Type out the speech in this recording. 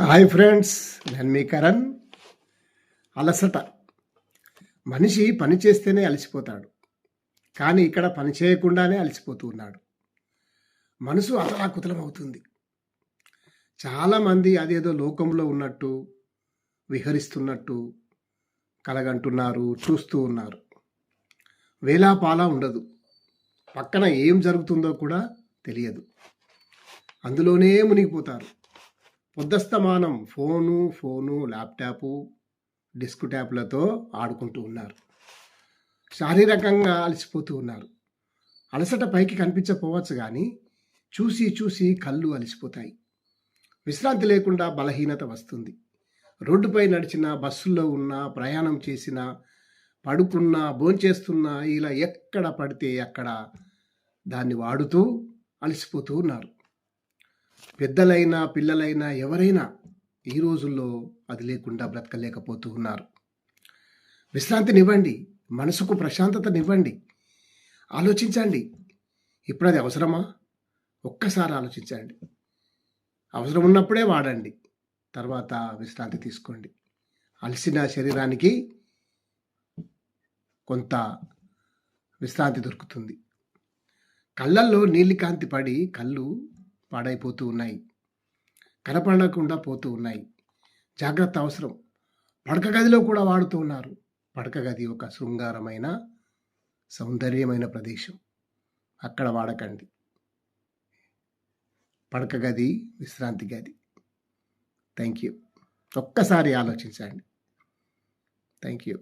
Hi friends నేను మీ కరణ్. అలసట. మనిషి పని చేస్తేనే అలసిపోతాడు కానీ ఇక్కడ పని చేయకుండానే అలసిపోతూ ఉన్నాడు. మనసు అతలాకుతలం అవుతుంది చాలామంది అదేదో లోకంలో ఉన్నట్టు విహరిస్తున్నట్టు కలగంటున్నారు చూస్తూ ఉన్నారు. వేలాపాలా ఉండదు. పక్కన ఏం జరుగుతుందో కూడా తెలియదు. అందులోనే మునిగిపోతారు. పొద్దస్తమానం ఫోను ఫోను ల్యాప్టాపు డిస్క్ ట్యాప్లతో ఆడుకుంటూ ఉన్నారు. శారీరకంగా అలసిపోతూ ఉన్నారు. అలసట పైకి కనిపించకపోవచ్చు కానీ చూసి చూసి కళ్ళు అలసిపోతాయి. విశ్రాంతి లేకుండా బలహీనత వస్తుంది. రోడ్డుపై నడిచిన బస్సుల్లో ఉన్న ప్రయాణం చేసిన పడుకున్నా భోంచేస్తున్నా ఇలా ఎక్కడ పడితే అక్కడ దాన్ని వాడుతూ అలసిపోతూ ఉన్నారు. పెద్దలైనా పిల్లలైనా ఎవరైనా ఈ రోజుల్లో అది లేకుండా బ్రతకలేకపోతూ ఉన్నారు. విశ్రాంతినివ్వండి మనసుకు ప్రశాంతతనివ్వండి ఆలోచించండి. ఇప్పుడు అది అవసరమా? ఒక్కసారి ఆలోచించండి. అవసరం ఉన్నప్పుడే వాడండి తర్వాత విశ్రాంతి తీసుకోండి. అలసిన శరీరానికి కొంత విశ్రాంతి దొరుకుతుంది. కళ్ళల్లో నీలి కాంతి పడి కళ్ళు పాడైపోతూ ఉన్నాయి. కనపడకుండా పోతూ ఉన్నాయి. జాగ్రత్త అవసరం. పడక గదిలో కూడా వాడుతూ ఉన్నారు. పడక గది ఒక శృంగారమైన సౌందర్యమైన ప్రదేశం. అక్కడ వాడకండి. పడక గది విశ్రాంతి గది. థ్యాంక్ యూ ఒక్కసారి ఆలోచించండి. Thank you